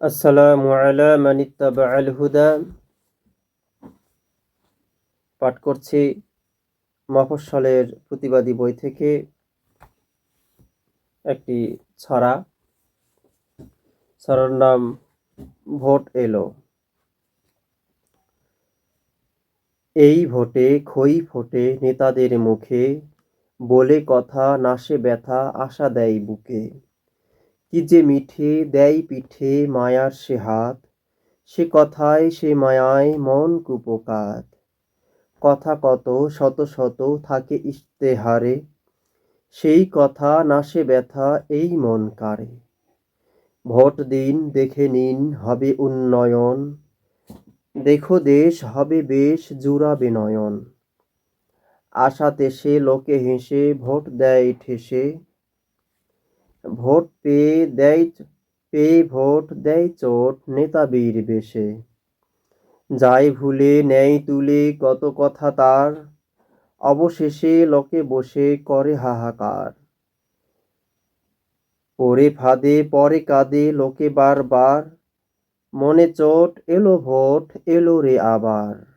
আসসালামু আলা মানিত্তাবা আল হুদা। পাঠ করছি মফস্বলের প্রতিবাদী বই থেকে একটি ছড়া। ছড়ার নাম ভোট এলো। এই ভোটে, খই ফোটে নেতাদের মুখে বলে কথা, নাশে ব্যথা, আশা দেয় বুকে। কি যে মিঠে দেয় পিঠে মায়ার সে হাত, সে কথায় সে মায়ায় মন কুপকাত। কথা কত, শত শত থাকে ইশতেহারে, সেই কথা নাশে ব্যথা এই মন কারে। ভোট দিন, দেখে নিন, হবে উন্নয়ন। দেখো দেশ, হবে বেশ, জুড়াবে নয়ন। আশাতে সে লোকে হেসে, ভোট দেয় ঠেসে। ভোট পেয়ে দেয় পেয়ে ভোট দেয় চোট নেতা বীর বেশে। যায় ভুলে নেয় তুলে, কত কথা তার। অবশেষে লোকে বসে করে হাহাকার। পরে ফাঁদে, পরে কাঁদে, লোকে বারবার। মনে চোট এলো, ভোট এলো রে আবার।